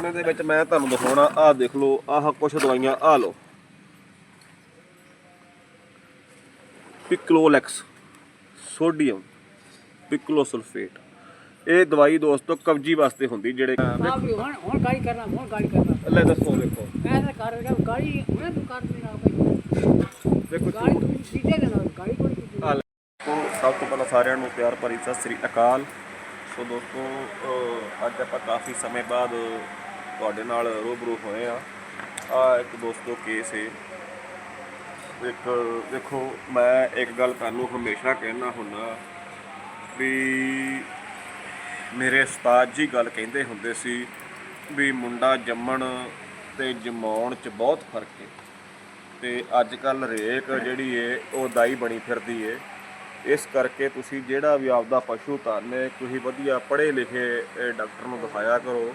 ਹੁਣ ਇਹਦੇ ਵਿੱਚ ਮੈਂ ਤੁਹਾਨੂੰ ਦਿਖਾਉਣਾ ਆਹ ਦੇਖ ਲਓ ਆਹ ਕੁਝ ਦਵਾਈਆਂ ਆਹ ਲਓ। Picolax sodium picosulfate. ਇਹ ਦਵਾਈ ਦੋਸਤੋ ਕਬਜੀ ਵਾਸਤੇ ਹੁੰਦੀ ਜਿਹੜੇ ਹੁਣ ਹੁਣ ਗਾੜੀ ਕਰਨਾ ਹੁਣ ਗਾੜੀ ਕਰਨਾ। ਲੈ ਦੱਸੋ ਦੇਖੋ। ਮੈਂ ਤਾਂ ਕਰ ਰਿਹਾ ਗਾੜੀ ਹੁਣੇ ਤੂੰ ਕਰ ਦੇਣਾ ਭਾਈ ਦੇਖੋ ਗਾੜੀ ਤੂੰ ਸੀਧੇ ਦੇ ਨਾਲ ਗਾੜੀ ਕੋਈ ਕੀਤੀ ਆ ਲਓ ਸਭ ਤੋਂ ਪਹਿਲਾਂ ਸਾਰਿਆਂ ਨੂੰ ਪਿਆਰ ਭਰੀ ਸਤਿ ਸ੍ਰੀ ਅਕਾਲ। ਸੋ ਦੋਸਤੋ ਅੱਜ ਆਪਾਂ ਕਾਫੀ ਸਮੇਂ ਬਾਅਦ ਤੁਹਾਡੇ ਨਾਲ ਰੂਬਰੂ ਹੋਏ ਆ। ਆ ਇੱਕ ਦੋਸਤੋ ਕੇਸ ਹੈ ਇੱਕ, ਦੇਖੋ, ਮੈਂ ਇੱਕ ਗੱਲ ਤੁਹਾਨੂੰ ਹਮੇਸ਼ਾ ਕਹਿਣਾ ਹੁੰਦਾ ਵੀ ਮੇਰੇ ਉਸਤਾਦ ਜੀ ਗੱਲ ਕਹਿੰਦੇ ਹੁੰਦੇ ਸੀ ਵੀ ਮੁੰਡਾ ਜੰਮਣ ਤੇ ਜਮਾਉਣ 'ਚ ਬਹੁਤ ਫ਼ਰਕ ਹੈ ਤੇ ਅੱਜ ਕੱਲ ਰੇਕ ਜਿਹੜੀ ਏ, ਉਹ ਦਾਈ ਬਣੀ ਫਿਰਦੀ ਏ। ਇਸ ਕਰਕੇ ਤੁਸੀਂ ਜਿਹੜਾ ਵੀ ਆਪਦਾ ਪਸ਼ੂ ਧਾਨੇ ਤੁਸੀਂ ਵਧੀਆ ਪੜ੍ਹੇ ਲਿਖੇ ਡਾਕਟਰ ਨੂੰ ਦਿਖਾਇਆ ਕਰੋ।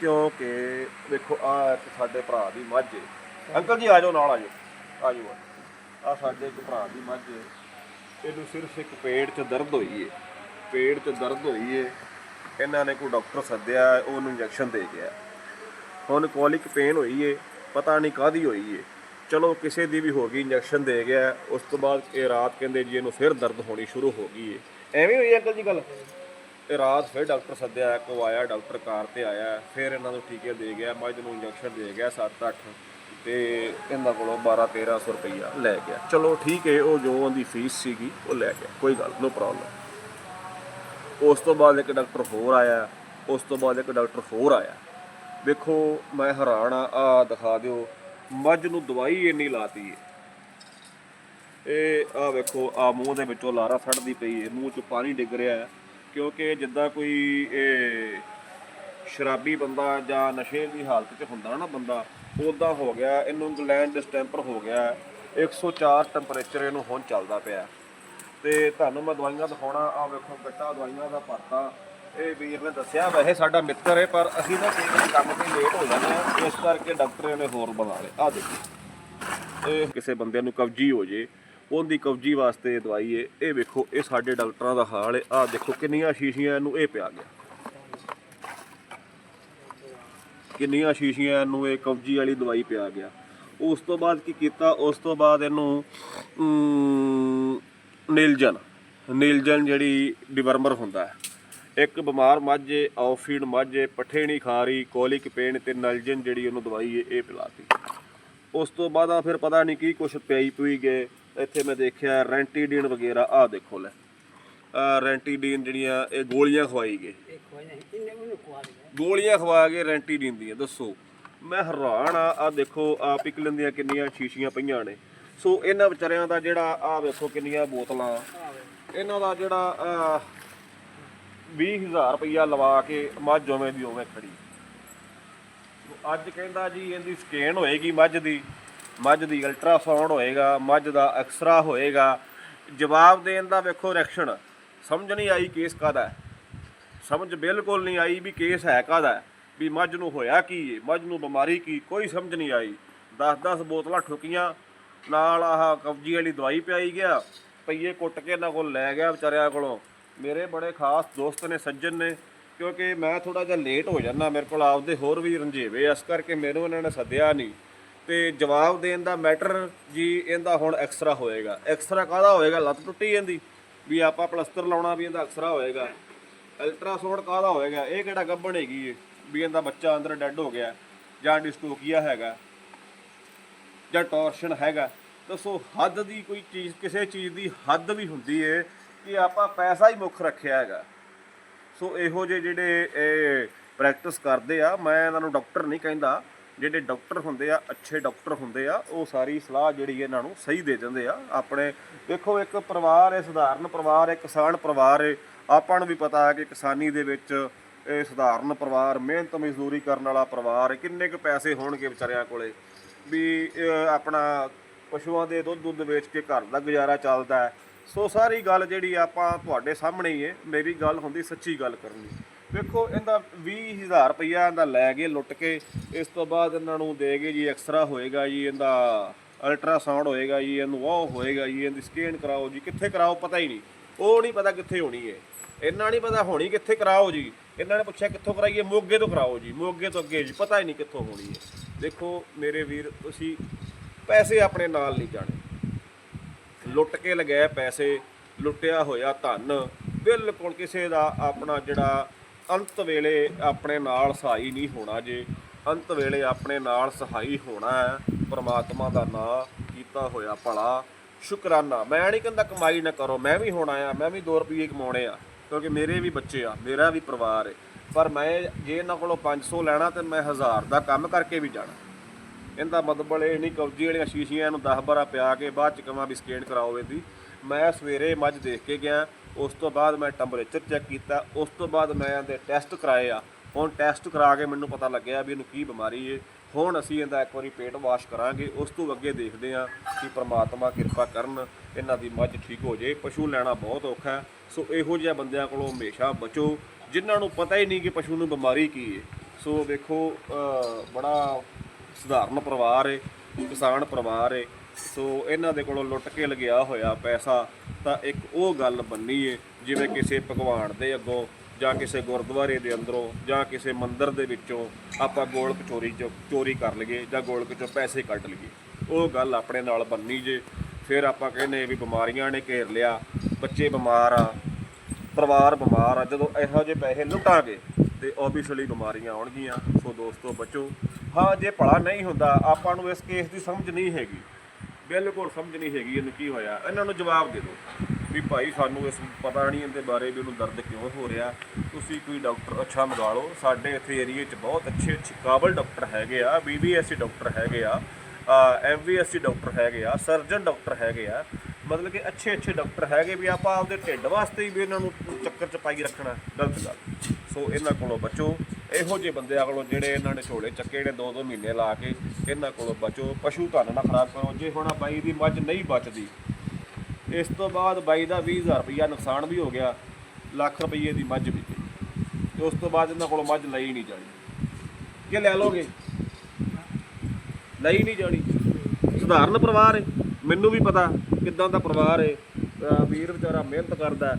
ਕਿਉਂਕਿ ਦੇਖੋ ਆ ਇੱਕ ਸਾਡੇ ਭਰਾ ਦੀ ਮੱਝ ਏ। ਅੰਕਲ ਜੀ, ਆ ਜਾਓ, ਨਾਲ ਆ ਜਾਓ। ਆ ਜਾਓ, ਆ ਸਾਡੇ ਇੱਕ ਭਰਾ ਦੀ ਮੱਝ ਏ। ਇਹਨੂੰ ਸਿਰਫ ਇੱਕ ਪੇਟ 'ਚ ਦਰਦ ਹੋਈ ਏ। ਪੇਟ 'ਚ ਦਰਦ ਹੋਈ ਏ। ਇਹਨਾਂ ਨੇ ਕੋਈ ਡਾਕਟਰ ਸੱਦਿਆ, ਉਹਨੂੰ ਇੰਜੈਕਸ਼ਨ ਦੇ ਗਿਆ। ਹੁਣ ਕੋਲਿਕ ਪੇਨ ਹੋਈ ਏ, ਪਤਾ ਨਹੀਂ ਕਾਦੀ ਹੋਈ ਏ। ਚਲੋ, ਕਿਸੇ ਦੀ ਵੀ ਹੋ ਗਈ, ਇੰਜੈਕਸ਼ਨ ਦੇ ਗਿਆ। ਉਸ ਤੋਂ ਬਾਅਦ ਇਹ ਰਾਤ ਕਹਿੰਦੇ ਜੀ, ਇਹਨੂੰ ਫਿਰ ਦਰਦ ਹੋਣੀ ਸ਼ੁਰੂ ਹੋ ਗਈ ਏ। ਐਵੇਂ ਹੋਈ ਅੰਕਲ ਜੀ ਗੱਲ? ਇਹ ਰਾਤ ਫਿਰ ਡਾਕਟਰ ਸੱਦਿਆ ਕੋ ਆਇਆ, ਡਾਕਟਰ ਕਾਰ ਤੇ ਆਇਆ, ਫਿਰ ਇਹਨਾਂ ਨੂੰ ਟੀਕੇ ਦੇ ਗਿਆ, ਮੱਝ ਨੂੰ ਇੰਜੈਕਸ਼ਨ ਦੇ ਗਿਆ 7-8 ਤੇ ਇਹਨਾਂ ਕੋਲੋਂ 12-1300 ਰੁਪਈਆ ਲੈ ਗਿਆ। ਚਲੋ ਠੀਕ ਹੈ ਉਹ ਜੋ ਉਹਦੀ ਫੀਸ ਸੀਗੀ, ਉਹ ਲੈ ਗਿਆ, ਕੋਈ ਗੱਲ ਨੋ ਪ੍ਰੋਬਲਮ ਉਸ ਤੋਂ ਬਾਅਦ ਇੱਕ ਡਾਕਟਰ ਹੋਰ ਆਇਆ, ਉਸ ਤੋਂ ਬਾਅਦ ਇੱਕ ਡਾਕਟਰ ਹੋਰ ਆਇਆ। ਵੇਖੋ, ਮੈਂ ਹੈਰਾਨ ਆ ਆ ਦਿਖਾ ਦਿਓ, ਮੱਝ ਨੂੰ ਦਵਾਈ ਇੰਨੀ ਲਾਤੀ ਏ। ਇਹ ਆ ਵੇਖੋ ਆ ਮੂੰਹ ਦੇ ਵਿੱਚੋਂ ਲਾਰਾ ਸੜਦੀ ਪਈ ਹੈ ਮੂੰਹ 'ਚ ਪਾਣੀ ਡਿੱਗ ਰਿਹਾ ਹੈ। ਕਿਉਂਕਿ ਜਿੱਦਾਂ ਕੋਈ ਇਹ ਸ਼ਰਾਬੀ ਬੰਦਾ ਜਾਂ ਨਸ਼ੇ ਦੀ ਹਾਲਤ 'ਚ ਹੁੰਦਾ ਨਾ ਬੰਦਾ ਉਦਾਂ ਹੋ ਗਿਆ, ਇਹਨੂੰ ਗਲੈਂਡ ਡਿਸਟੈਂਪਰ ਹੋ ਗਿਆ 104 ਟੈਂਪਰੇਚਰ ਇਹਨੂੰ ਹੁਣ ਚੱਲਦਾ ਪਿਆ। ਤੇ ਤੁਹਾਨੂੰ ਮੈਂ ਦਵਾਈਆਂ ਦਿਖਾਉਣਾ ਆ ਵੇਖੋ ਗੱਟਾ ਦਵਾਈਆਂ ਦਾ ਪਰਤਾ ਇਹ ਵੀਰ ਨੇ ਦੱਸਿਆ, ਵੈਸੇ ਸਾਡਾ ਮਿੱਤਰ ਹੈ ਪਰ ਅਸੀਂ ਨਾ ਕਈ ਵਾਰੀ ਕੰਮ ਤੇ ਲੇਟ ਹੋ ਜਾਂਦੇ ਆ, ਇਸ ਕਰਕੇ ਡਾਕਟਰ ਨੇ ਹੋਰ ਬੁਲਾ ਲਏ ਆ ਦੇਖੋ। ਇਹ ਕਿਸੇ ਬੰਦੇ ਨੂੰ ਕਬਜੀ ਹੋ ਜੇ ਉਹਦੀ ਕਬਜੀ ਵਾਸਤੇ ਦਵਾਈ ਹੈ ਇਹ ਵੇਖੋ ਇਹ ਸਾਡੇ ਡਾਕਟਰਾਂ ਦਾ ਹਾਲ ਹੈ ਆਹ ਦੇਖੋ ਕਿੰਨੀਆਂ ਸ਼ੀਸ਼ੀਆਂ ਇਹਨੂੰ ਇਹ ਪਿਆ ਗਿਆ। ਕਿੰਨੀਆਂ ਸ਼ੀਸ਼ੀਆਂ ਇਹਨੂੰ ਇਹ ਕਬਜੀ ਵਾਲੀ ਦਵਾਈ ਪਿਆ ਗਿਆ। ਉਸ ਤੋਂ ਬਾਅਦ ਕੀ ਕੀਤਾ? ਉਸ ਤੋਂ ਬਾਅਦ ਇਹਨੂੰ ਅਮ, ਨੀਲਜਨ। ਨੀਲਜਨ ਜਿਹੜੀ ਡਿਵਰਮਰ ਹੁੰਦਾ ਹੈ। ਇੱਕ ਬਿਮਾਰ ਮੱਝੇ ਆਫੀਡ ਮੱਝੇ ਪੱਠੇ ਨਹੀਂ ਖਾ ਰਹੀ ਕੋਲਿਕ ਪੇਨ ਤੇ ਨਲਜਨ ਜਿਹੜੀ ਉਹਨੂੰ ਦਵਾਈ ਹੈ ਇਹ ਪਿਲਾਤੀ। ਉਸ ਤੋਂ ਬਾਅਦ ਆ ਫਿਰ ਪਤਾ ਨਹੀਂ ਕੀ ਕੁਛ ਪਿਆਈ ਪਈ ਗਏ। ਇੱਥੇ ਮੈਂ ਦੇਖਿਆ ਰੈਂਟੀਡੀਨ ਵਗੈਰਾ ਆਹ ਦੇਖੋ ਲੈ। ਆ ਰੈਂਟੀਡੀਨ ਜਿਹੜੀਆਂ ਇਹ ਗੋਲੀਆਂ ਖਵਾਈ ਗਏ। ਗੋਲੀਆਂ ਖਵਾ ਕੇ ਰੈਂਟੀਡੀਨ ਦੀਆਂ ਦੱਸੋ। ਮੈਂ ਹੈਰਾਨ ਆ ਆ ਦੇਖੋ ਆ ਪਿਕਲਨ ਦੀਆਂ ਕਿੰਨੀਆਂ ਸ਼ੀਸ਼ੀਆਂ ਪਈਆਂ ਨੇ। ਸੋ ਇਹਨਾਂ ਵਿਚਾਰਿਆਂ ਦਾ ਜਿਹੜਾ ਆ ਵੇਖੋ ਕਿੰਨੀਆਂ ਬੋਤਲਾਂ। ਇਹਨਾਂ ਦਾ ਜਿਹੜਾ ਅਹ, 20000 ਰੁਪਈਆ ਲਵਾ ਕੇ ਮੱਝ ਉਵੇਂ ਦੀ ਉਵੇਂ ਖੜੀ। ਅੱਜ ਕਹਿੰਦਾ ਜੀ ਇਹਦੀ ਸਕੈਨ ਹੋਏਗੀ ਮੱਝ ਦੀ। ਮੱਝ ਦੀ ਅਲਟਰਾਸਾਊਂਡ ਹੋਏਗਾ, ਮੱਝ ਦਾ ਐਕਸਰਾ ਹੋਏਗਾ। ਜਵਾਬ ਦੇਣ ਦਾ ਵੇਖੋ ਰਿਐਕਸ਼ਨ ਸਮਝ ਨਹੀਂ ਆਈ ਕੇਸ ਕਾਦਾ ਸਮਝ ਬਿਲਕੁਲ ਨਹੀਂ ਆਈ ਵੀ ਕੇਸ ਹੈ ਕਾਦਾ ਵੀ ਮੱਝ ਨੂੰ ਹੋਇਆ ਕੀ ਏ ਮੱਝ ਨੂੰ ਬਿਮਾਰੀ ਕੀ, ਕੋਈ ਸਮਝ ਨਹੀਂ ਆਈ। 10-10 ਬੋਤਲਾਂ ਠੁਕੀਆਂ, ਨਾਲ ਆਹ ਕਬਜੀ ਵਾਲੀ ਦਵਾਈ ਪਿਆਈ ਗਿਆ। ਪਈਏ ਕੁੱਟ ਕੇ ਇਹਨਾਂ ਕੋਲ ਲੈ ਗਿਆ ਵਿਚਾਰਿਆਂ ਕੋਲੋਂ। ਮੇਰੇ ਬੜੇ ਖਾਸ ਦੋਸਤ ਨੇ, ਸੱਜਣ ਨੇ, ਕਿਉਂਕਿ ਮੈਂ ਥੋੜਾ ਜਿਹਾ ਲੇਟ ਹੋ ਜਾਂਦਾ ਮੇਰੇ ਕੋਲ, ਆਪਦੇ ਹੋਰ ਵੀ ਰੰਝੇਵੇ ਇਸ ਕਰਕੇ ਮੈਨੂੰ ਇਹਨਾਂ ਨੇ ਸੱਦਿਆ ਨਹੀਂ। ਤੇ ਜਵਾਬ ਦੇਣ ਦਾ ਮੈਟਰ ਜੀ ਇਹਦਾ ਹੁਣ ਐਕਸਰਾ ਹੋਏਗਾ। ਐਕਸਰਾ ਕਾਹਦਾ ਹੋਏਗਾ? ਲੱਤ ਟੁੱਟੀ ਜਾਂਦੀ ਵੀ ਆਪਾਂ ਪਲਸਤਰ ਲਾਉਣਾ ਵੀ ਇਹਦਾ ਐਕਸਰਾ ਹੋਏਗਾ। ਅਲਟਰਾਸਾਊਂਡ ਕਾਹਦਾ ਹੋਏਗਾ? ਇਹ ਕਿਹੜਾ ਗੱਭਣ ਹੈਗੀ ਏ? ਵੀ ਇਹਦਾ ਬੱਚਾ ਅੰਦਰ ਡੈੱਡ ਹੋ ਗਿਆ। ਜਾਂ ਡਿਸਟੋਕੀਆ ਹੈਗਾ। ਜਾਂ ਟੋਰਸ਼ਨ ਹੈਗਾ। ਦੱਸੋ, ਹੱਦ ਦੀ ਕੋਈ ਚੀਜ਼, ਕਿਸੇ ਚੀਜ਼ ਦੀ ਹੱਦ ਵੀ ਹੁੰਦੀ ਏ ਕਿ ਆਪਾਂ ਪੈਸਾ ਹੀ ਮੁੱਖ ਰੱਖਿਆ ਹੈਗਾ। ਸੋ ਇਹੋ ਜਿਹੇ ਜਿਹੜੇ ਇਹ ਪ੍ਰੈਕਟਿਸ ਕਰਦੇ ਆ, ਮੈਂ ਇਹਨਾਂ ਨੂੰ ਡਾਕਟਰ ਨਹੀਂ ਕਹਿੰਦਾ। ਜਿਹੜੇ ਡਾਕਟਰ ਹੁੰਦੇ ਆ, ਅੱਛੇ ਡਾਕਟਰ ਹੁੰਦੇ ਆ, ਉਹ ਸਾਰੀ ਸਲਾਹ ਜਿਹੜੀ ਇਹਨਾਂ ਨੂੰ ਸਹੀ ਦੇ ਦਿੰਦੇ ਆ। ਆਪਣੇ ਦੇਖੋ, ਇੱਕ ਪਰਿਵਾਰ ਹੈ, ਸਧਾਰਨ ਪਰਿਵਾਰ ਹੈ, ਕਿਸਾਨ ਪਰਿਵਾਰ ਹੈ। ਆਪਾਂ ਨੂੰ ਵੀ ਪਤਾ ਹੈ ਕਿ ਕਿਸਾਨੀ ਦੇ ਵਿੱਚ ਇਹ ਸਧਾਰਨ ਪਰਿਵਾਰ, ਮਿਹਨਤ ਮਜ਼ਦੂਰੀ ਕਰਨ ਵਾਲਾ ਪਰਿਵਾਰ ਕਿੰਨੇ ਕੁ ਪੈਸੇ ਹੋਣਗੇ ਵਿਚਾਰਿਆਂ ਕੋਲੇ? ਵੀ ਆਪਣਾ ਪਸ਼ੂਆਂ ਦੇ ਦੁੱਧ ਦੁੱਧ ਵੇਚ ਕੇ ਘਰ ਦਾ ਗੁਜ਼ਾਰਾ ਚੱਲਦਾ ਹੈ। ਸੋ ਸਾਰੀ ਗੱਲ ਜਿਹੜੀ ਆਪਾਂ ਤੁਹਾਡੇ ਸਾਹਮਣੇ ਹੀ ਹੈ, ਮੇਰੀ ਗੱਲ ਹੁੰਦੀ ਸੱਚੀ ਗੱਲ ਕਰਨੀ ਵੇਖੋ, ਇਹਦਾ 20000 ਰੁਪਈਆ ਇਹਦਾ ਲੈ ਗਏ, ਲੁੱਟ ਕੇ। ਇਸ ਤੋਂ ਬਾਅਦ ਇਹਨਾਂ ਨੂੰ ਦੇ ਗਏ ਜੀ, ਐਕਸਰਾ ਹੋਏਗਾ ਜੀ, ਇਹਦਾ ਅਲਟਰਾਸਾਊਂਡ ਹੋਏਗਾ ਜੀ, ਇਹਨੂੰ ਉਹ ਹੋਏਗਾ ਜੀ, ਇਹਦੀ ਸਕੈਨ ਕਰਾਓ ਜੀ। ਕਿੱਥੇ ਕਰਾਓ ਪਤਾ ਹੀ ਨਹੀਂ। ਉਹ ਨਹੀਂ ਪਤਾ ਕਿੱਥੇ ਹੋਣੀ ਹੈ ਇਹਨਾਂ ਨਹੀਂ ਪਤਾ ਹੋਣੀ ਕਿੱਥੇ ਕਰਾਓ ਜੀ। ਇਹਨਾਂ ਨੇ ਪੁੱਛਿਆ ਕਿੱਥੋਂ ਕਰਾਈਏ, ਮੋਗੇ ਤੋਂ ਕਰਾਓ ਜੀ, ਮੋਗੇ ਤੋਂ ਅੱਗੇ ਜੀ, ਪਤਾ ਹੀ ਨਹੀਂ ਕਿੱਥੋਂ ਹੋਣੀ ਹੈ ਦੇਖੋ ਮੇਰੇ ਵੀਰ, ਤੁਸੀਂ ਪੈਸੇ ਆਪਣੇ ਨਾਲ ਨਹੀਂ ਜਾਣੇ। ਲੁੱਟ ਕੇ ਲਗਾਏ ਪੈਸੇ, ਲੁੱਟਿਆ ਹੋਇਆ ਧਨ, ਬਿਲਕੁਲ ਕਿਸੇ ਦਾ ਆਪਣਾ ਜਿਹੜਾ ਅੰਤ ਵੇਲੇ ਆਪਣੇ ਨਾਲ ਸਹਾਈ ਨਹੀਂ ਹੋਣਾ ਜੇ। ਅੰਤ ਵੇਲੇ ਆਪਣੇ ਨਾਲ ਸਹਾਈ ਹੋਣਾ ਹੈ। ਪ੍ਰਮਾਤਮਾ ਦਾ ਨਾਮ ਕੀਤਾ ਹੋਇਆ ਭਲਾ। ਸ਼ੁਕਰਾਨਾ। ਮੈਂ ਨਹੀਂ ਕਹਿੰਦਾ ਕਮਾਈ ਨਾ ਕਰੋ। ਮੈਂ ਵੀ ਹੋਣਾ ਆ ਮੈਂ ਵੀ 2 ਰੁਪਏ ਕਮਾਉਣੇ ਆ। ਕਿਉਂਕਿ ਮੇਰੇ ਵੀ ਬੱਚੇ ਆ। ਮੇਰਾ ਵੀ ਪਰਿਵਾਰ ਹੈ ਪਰ ਮੈਂ ਜੇ ਇਹਨਾਂ ਕੋਲੋਂ 500 ਲੈਣਾ ਤੇ ਮੈਂ 1000 ਦਾ ਕੰਮ ਕਰਕੇ ਵੀ ਜਾਣਾ। ਇਹਦਾ ਮਤਲਬ ਇਹ ਨਹੀਂ ਕਬਜੀ ਵਾਲੀਆਂ ਸ਼ੀਸ਼ੀਆਂ ਨੂੰ 10 12 ਪਿਆ ਕੇ ਬਾਅਦ ਚ ਕਹਾਂ ਵੀ ਕਰਾਓ ਇਹਦੀ। ਮੈਂ ਸਵੇਰੇ ਮੱਝ ਦੇਖ ਕੇ ਗਿਆ। ਉਸ ਤੋਂ ਬਾਅਦ ਮੈਂ ਟੈਂਪਰੇਚਰ ਚੈੱਕ ਕੀਤਾ, ਉਸ ਤੋਂ ਬਾਅਦ ਮੈਂ ਇਹਦੇ ਟੈਸਟ ਕਰਾਏ ਆ। ਹੁਣ ਟੈਸਟ ਕਰਾ ਕੇ ਮੈਨੂੰ ਪਤਾ ਲੱਗਿਆ ਵੀ ਇਹਨੂੰ ਕੀ ਬਿਮਾਰੀ ਹੈ ਹੁਣ ਅਸੀਂ ਇਹਦਾ ਇੱਕ ਵਾਰੀ ਪੇਟ ਵਾਸ਼ ਕਰਾਂਗੇ, ਉਸ ਤੋਂ ਅੱਗੇ ਦੇਖਦੇ ਹਾਂ ਕਿ ਪ੍ਰਮਾਤਮਾ ਕਿਰਪਾ ਕਰਨ ਇਹਨਾਂ ਦੀ ਮੱਝ ਠੀਕ ਹੋ ਜਾਏ। ਪਸ਼ੂ ਲੈਣਾ ਬਹੁਤ ਔਖਾ ਸੋ ਇਹੋ ਜਿਹੇ ਬੰਦਿਆਂ ਕੋਲੋਂ ਹਮੇਸ਼ਾ ਬਚੋ। ਜਿਨ੍ਹਾਂ ਨੂੰ ਪਤਾ ਹੀ ਨਹੀਂ ਕਿ ਪਸ਼ੂ ਨੂੰ ਬਿਮਾਰੀ ਕੀ ਹੈ ਸੋ ਵੇਖੋ ਬੜਾ ਸਧਾਰਨ ਪਰਿਵਾਰ ਏ, ਕਿਸਾਨ ਪਰਿਵਾਰ ਏ। ਸੋ ਇਹਨਾਂ ਦੇ ਕੋਲੋਂ ਲੁੱਟ ਕੇ ਲਗਿਆ ਹੋਇਆ ਪੈਸਾ ਤਾਂ ਇੱਕ ਉਹ ਗੱਲ ਬੰਨੀ ਏ, ਜਿਵੇਂ ਕਿਸੇ ਭਗਵਾਨ ਦੇ ਅੱਗੋਂ ਜਾਂ ਕਿਸੇ ਗੁਰਦੁਆਰੇ ਦੇ ਅੰਦਰੋਂ ਜਾਂ ਕਿਸੇ ਮੰਦਿਰ ਦੇ ਵਿੱਚੋਂ ਆਪਾਂ ਗੋਲਕ ਚੋਰੀ ਚੋਂ, ਚੋਰੀ ਕਰ ਲਈਏ ਜਾਂ ਗੋਲਕ ਚੋਂ ਪੈਸੇ ਕੱਢ ਲਈਏ। ਉਹ ਗੱਲ ਆਪਣੇ ਨਾਲ ਬੰਨੀ ਜੇ, ਫਿਰ ਆਪਾਂ ਕਹਿੰਦੇ ਵੀ ਬਿਮਾਰੀਆਂ ਨੇ ਘੇਰ ਲਿਆ, ਬੱਚੇ ਬਿਮਾਰ ਆ, ਪਰਿਵਾਰ ਬਿਮਾਰ ਆ, ਜਦੋਂ ਇਹੋ ਜਿਹੇ ਪੈਸੇ ਲੁੱਟਾਂਗੇ ਤੇ ਓਬਵੀਅਸਲੀ ਬਿਮਾਰੀਆਂ ਆਉਣਗੀਆਂ। ਸੋ ਦੋਸਤੋ, ਬਚੋ, ਹਾਂ, ਜੇ ਭਲਾ ਨਹੀਂ ਹੁੰਦਾ, ਆਪਾਂ ਨੂੰ ਇਸ ਕੇਸ ਦੀ ਸਮਝ ਨਹੀਂ ਹੈਗੀ। ਬਿਲਕੁਲ ਸਮਝ ਨਹੀਂ ਹੈਗੀ ਇਹਨੂੰ ਕੀ ਹੋਇਆ। ਇਹਨਾਂ ਨੂੰ ਜਵਾਬ ਦੇ ਦਿਓ ਵੀ ਭਾਈ ਸਾਨੂੰ ਇਸ ਪਤਾ ਨਹੀਂ ਇਹਦੇ ਬਾਰੇ ਵੀ ਉਹਨੂੰ ਦਰਦ ਕਿਉਂ ਹੋ ਰਿਹਾ। ਤੁਸੀਂ ਕੋਈ ਡਾਕਟਰ ਅੱਛਾ ਮੰਗਾ ਲਓ। ਸਾਡੇ ਇੱਥੇ ਏਰੀਏ 'ਚ ਬਹੁਤ ਅੱਛੇ ਅੱਛੇ ਕਾਬਲ ਡਾਕਟਰ ਹੈਗੇ ਆ, ਬੀਬੀਐਸਸੀ ਡਾਕਟਰ ਹੈਗੇ ਆ ਐਮਵੀਐਸਸੀ ਡਾਕਟਰ ਹੈਗੇ ਆ, ਸਰਜਨ ਡਾਕਟਰ ਹੈਗੇ ਆ। ਮਤਲਬ ਕਿ ਅੱਛੇ ਅੱਛੇ ਡਾਕਟਰ ਹੈਗੇ ਵੀ ਆਪਾਂ ਆਪਦੇ ਢਿੱਡ ਵਾਸਤੇ ਹੀ ਵੀ ਇਹਨਾਂ ਨੂੰ ਚੱਕਰ ਚ ਪਾਈ ਰੱਖਣਾ, ਗਲਤ ਗੱਲ। ਸੋ ਇਹਨਾਂ ਕੋਲੋਂ ਬਚੋ। ਇਹੋ ਜਿਹੇ ਬੰਦਿਆਂ ਕੋਲੋਂ ਜਿਹੜੇ ਇਹਨਾਂ ਨੇ ਝੋਲੇ ਚੱਕੇ ਨੇ ਦੋ ਦੋ ਮਹੀਨੇ ਲਾ ਕੇ ਇਹਨਾਂ ਕੋਲੋਂ ਬਚੋ, ਪਸ਼ੂ ਧਨ ਨਾ ਖਰਾਬ ਕਰੋ। ਜੇ ਹੁਣ ਬਾਈ ਦੀ ਮੱਝ ਨਹੀਂ ਬਚਦੀ, ਇਸ ਤੋਂ ਬਾਅਦ ਬਾਈ ਦਾ 20000 ਰੁਪਇਆ ਨੁਕਸਾਨ ਵੀ ਹੋ ਗਿਆ, ਲੱਖ ਰੁਪਏ ਦੀ ਮੱਝ ਵਿਕੀ ਤੇ ਉਸ ਤੋਂ ਬਾਅਦ ਇਹਨਾਂ ਕੋਲੋਂ ਮੱਝ ਲਈ ਨਹੀਂ ਜਾਣੀ। ਕਿ ਲੈ ਲੋਗੇ ਲਈ ਨਹੀਂ ਜਾਣੀ। ਸਧਾਰਨ ਪਰਿਵਾਰ ਹੈ ਮੈਨੂੰ ਵੀ ਪਤਾ ਕਿੱਦਾਂ ਦਾ ਪਰਿਵਾਰ ਹੈ ਵੀਰ ਵਿਚਾਰਾ ਮਿਹਨਤ ਕਰਦਾ।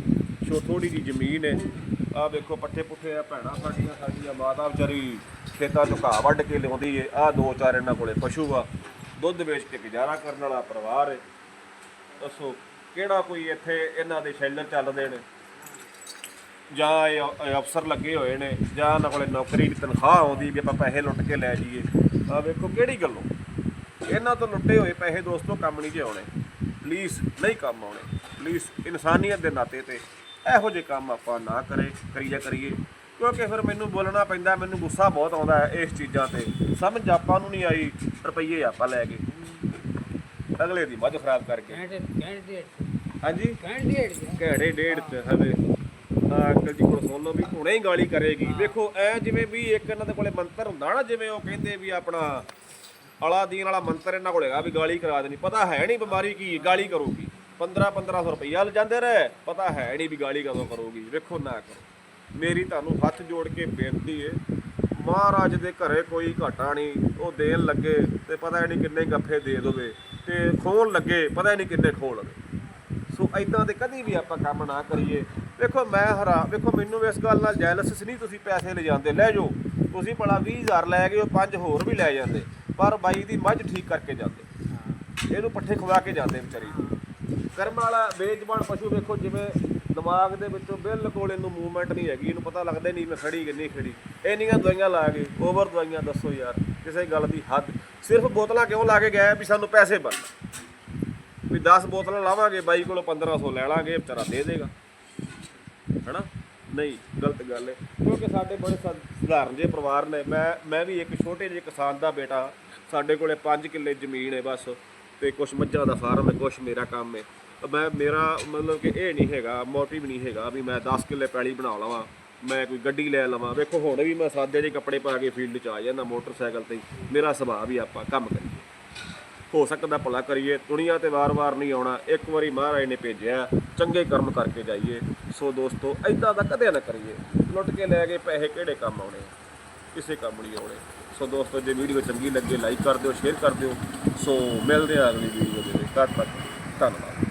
ਛੋ ਥੋੜੀ ਜੀ ਜ਼ਮੀਨ ਹੈ। ਆਹ ਵੇਖੋ ਪੱਠੇ ਪੁੱਠੇ ਆ, ਭੈਣਾਂ ਸਾਡੀਆਂ ਸਾਡੀਆਂ ਮਾਤਾ ਵਿਚਾਰੀ ਖੇਤਾਂ ਚੋਂ ਘਾਹ ਵੱਢ ਕੇ ਲਿਆਉਂਦੀ ਏ। ਆਹ ਦੋ ਚਾਰ ਇਹਨਾਂ ਕੋਲੇ ਪਸ਼ੂ ਆ। ਦੁੱਧ ਵੇਚ ਕੇ ਗੁਜ਼ਾਰਾ ਕਰਨ ਵਾਲਾ ਪਰਿਵਾਰ ਹੈ ਦੱਸੋ, ਕਿਹੜਾ ਕੋਈ ਇੱਥੇ ਇਹਨਾਂ ਦੇ ਸ਼ੈਲਰ ਚੱਲਦੇ ਨੇ? ਜਾਂ ਇਹ ਅਫਸਰ ਲੱਗੇ ਹੋਏ ਨੇ, ਜਾਂ ਇਹਨਾਂ ਕੋਲੇ ਨੌਕਰੀ ਦੀ ਤਨਖਾਹ ਆਉਂਦੀ ਵੀ ਆਪਾਂ ਪੈਸੇ ਲੁੱਟ ਕੇ ਲੈ ਜਾਈਏ। ਆ ਵੇਖੋ ਕਿਹੜੀ ਗੱਲੋਂ? ਇਹਨਾਂ ਤੋਂ ਲੁੱਟੇ ਹੋਏ ਪੈਸੇ ਦੋਸਤੋ ਕੰਮ ਨਹੀਂ ਜੇ ਆਉਣੇ। ਪਲੀਜ਼ ਨਹੀਂ ਕੰਮ ਆਉਣੇ। ਪਲੀਜ਼ ਇਨਸਾਨੀਅਤ ਦੇ ਨਾਤੇ ਤੇ ਇਹੋ ਜਿਹੇ ਕੰਮ ਆਪਾਂ ਨਾ ਕਰੇ ਕਰੀਏ ਕਰੀਏ। ਕਿਉਂਕਿ ਫਿਰ ਮੈਨੂੰ ਬੋਲਣਾ ਪੈਂਦਾ ਮੈਨੂੰ ਗੁੱਸਾ ਬਹੁਤ ਆਉਂਦਾ ਹੈ ਇਸ ਚੀਜ਼ਾਂ ਤੇ। ਸਮਝ ਆਪਾਂ ਨੂੰ ਨਹੀਂ ਆਈ ਰੁਪਈਏ ਆਪਾਂ ਲੈ ਗਏ। ਅਗਲੇ ਦੀ ਮੱਝ ਖਰਾਬ ਕਰਕੇ। ਹਾਂਜੀ? ਘੜੇ ਡੇਢ ਚ ਹਵੇ ਆ ਅੰਕਲ ਜੀ ਕੋਲ ਸੁਣ ਲਓ ਵੀ ਹੁਣੇ ਹੀ ਗਾਲੀ ਕਰੇਗੀ। ਵੇਖੋ ਐ ਜਿਵੇਂ ਵੀ ਇੱਕ ਇਹਨਾਂ ਦੇ ਕੋਲੇ ਮੰਤਰ ਹੁੰਦਾ ਨਾ ਜਿਵੇਂ ਉਹ ਕਹਿੰਦੇ ਵੀ ਆਪਣਾ ਅਲਾ ਦੀਨ ਵਾਲਾ ਮੰਤਰ ਇਹਨਾਂ ਕੋਲ ਹੈਗਾ ਵੀ ਗਾਲੀ ਕਰਾ ਦੇਣੀ। ਪਤਾ ਹੈ ਨਹੀਂ ਬਿਮਾਰੀ ਕੀ ਗਾਲੀ ਕਰੂਗੀ। 15 1500 ਰੁਪਈਆ ਲ ਜਾਂਦੇ ਰਹੇ। ਪਤਾ ਹੈ ਨਹੀਂ ਵੀ ਗਾਲੀ ਕਦੋਂ ਕਰੂਗੀ। ਵੇਖੋ ਨਾ ਕਰੋ। ਮੇਰੀ ਤੁਹਾਨੂੰ ਹੱਥ ਜੋੜ ਕੇ ਬੇਨਤੀ ਹੈ ਮਹਾਰਾਜ ਦੇ ਘਰੇ ਕੋਈ ਘਾਟਾ ਨਹੀਂ ਉਹ ਦੇਣ ਲੱਗੇ ਤੇ ਪਤਾ ਹੀ ਨਹੀਂ ਕਿੰਨੇ ਗੱਫੇ ਦੇ ਦੋਵੇ ਤੇ ਖੋਣ ਲੱਗੇ ਪਤਾ ਨਹੀਂ ਕਿੰਨੇ ਖੋਲ ਸੋ ਐਦਾਂ ਦੇ ਕਦੀ ਵੀ ਆਪਾਂ ਕੰਮ ਨਾ ਕਰੀਏ। ਵੇਖੋ ਮੈਂ ਹਰਾ ਵੇਖੋ ਮੈਨੂੰ ਇਸ ਗੱਲ ਨਾਲ ਜੈਲਸ ਨਹੀਂ ਤੁਸੀਂ ਪੈਸੇ ਲੈ ਜਾਂਦੇ। ਲੈ ਜਾਓ। ਤੁਸੀਂ ਭਲਾ 20000 ਲੈ ਗਏ ਉਹ ਪੰਜ ਹੋਰ ਵੀ ਲੈ ਜਾਂਦੇ। ਪਰ ਬਾਈ ਦੀ ਮੱਝ ਠੀਕ ਕਰਕੇ ਜਾਂਦੇ। ਇਹਨੂੰ ਪੱਠੇ ਖਵਾ ਕੇ ਜਾਂਦੇ ਵਿਚਾਰੀ ਨੂੰ। ਕਰਮ ਵਾਲਾ ਬੇਜਬਾਨ ਪਸ਼ੂ ਵੇਖੋ, ਜਿਵੇਂ ਦਿਮਾਗ ਦੇ ਵਿੱਚੋਂ ਬਿਲਕੁਲ ਇਹਨੂੰ ਮੂਵਮੈਂਟ ਨਹੀਂ ਹੈਗੀ, ਇਹਨੂੰ ਪਤਾ ਲੱਗਦਾ ਨਹੀਂ ਮੈਂ ਖੜੀ ਕਿ ਨਹੀਂ ਖੜੀ। ਇੰਨੀਆਂ ਦਵਾਈਆਂ ਲਾ ਕੇ ਓਵਰ ਦਵਾਈਆਂ, ਦੱਸੋ ਯਾਰ, ਕਿਸੇ ਗੱਲ ਦੀ ਹੱਦ। ਸਿਰਫ ਬੋਤਲਾਂ ਕਿਉਂ ਲਾ ਕੇ ਗਿਆ ਵੀ ਸਾਨੂੰ ਪੈਸੇ ਬਣ? ਵੀ 10 ਬੋਤਲਾਂ ਲਾਵਾਂਗੇ, ਬਾਈ ਕੋਲੋਂ 1500 ਲੈ ਲਾਂਗੇ, ਵਿਚਾਰਾ ਦੇ ਦੇਗਾ। ਹੈਨਾ? ਨਹੀਂ, ਗਲਤ ਗੱਲ ਹੈ। ਕਿਉਂਕਿ ਸਾਡੇ ਬੜੇ ਸਧਾਰਨ ਜਿਹੇ ਪਰਿਵਾਰ ਨੇ। ਮੈਂ ਮੈਂ ਵੀ ਇੱਕ ਛੋਟੇ ਜਿਹੇ ਕਿਸਾਨ ਦਾ ਬੇਟਾ। ਸਾਡੇ ਕੋਲੇ 5 ਕਿੱਲੇ ਜ਼ਮੀਨ ਹੈ ਬਸ। ਤੇ ਕੁਝ ਮੱਝਾਂ ਦਾ ਫਾਰਮ ਹੈ ਕੁਝ ਮੇਰਾ ਕੰਮ ਹੈ। ਮੈਂ, ਮੇਰਾ ਮਤਲਬ ਕਿ ਇਹ ਨਹੀਂ ਹੈਗਾ ਮੋਟਿਵ ਨਹੀਂ ਹੈਗਾ ਵੀ ਮੈਂ 10 ਕਿੱਲੇ ਪੈਲੀ ਬਣਾ ਲਵਾਂ, ਮੈਂ ਕੋਈ ਗੱਡੀ ਲੈ ਲਵਾਂ। ਵੇਖੋ, ਹੁਣ ਵੀ ਮੈਂ ਸਾਦੇ ਜਿਹੇ ਕੱਪੜੇ ਪਾ ਕੇ ਫੀਲਡ 'ਚ ਆ ਜਾਂਦਾ ਮੋਟਰਸਾਈਕਲ ਤੇ। ਮੇਰਾ ਸੁਭਾਅ ਵੀ ਆਪਾਂ ਕੰਮ ਕਰੀਏ। ਹੋ ਸਕਦਾ ਭਲਾ ਕਰੀਏ, ਦੁਨੀਆ ਤੇ ਵਾਰ-ਵਾਰ ਨਹੀਂ ਆਉਣਾ। ਇੱਕ ਵਾਰੀ ਮਹਾਰਾਜ ਨੇ ਭੇਜਿਆ, ਚੰਗੇ ਕਰਮ ਕਰਕੇ ਜਾਈਏ। ਸੋ ਦੋਸਤੋ ਐਦਾਂ ਦਾ ਕਦੇ ਨਾ ਕਰੀਏ। ਲੁੱਟ ਕੇ ਲੈ ਗਏ ਪੈਸੇ ਕਿਹੜੇ ਕੰਮ ਆਉਣੇ? ਕਿਸੇ ਕੰਮ ਨਹੀਂ ਆਉਣੇ। ਸੋ ਦੋਸਤੋ, ਜੇ ਵੀਡੀਓ ਚੰਗੀ ਲੱਗੇ ਲਾਈਕ ਕਰ ਦਿਓ ਸ਼ੇਅਰ ਕਰ ਦਿਓ। ਸੋ ਮਿਲਦੇ ਆ ਅਗਲੀ ਵੀਡੀਓ ਦੇ ਵਿੱਚ। ਤਦ ਤੱਕ ਧੰਨਵਾਦ।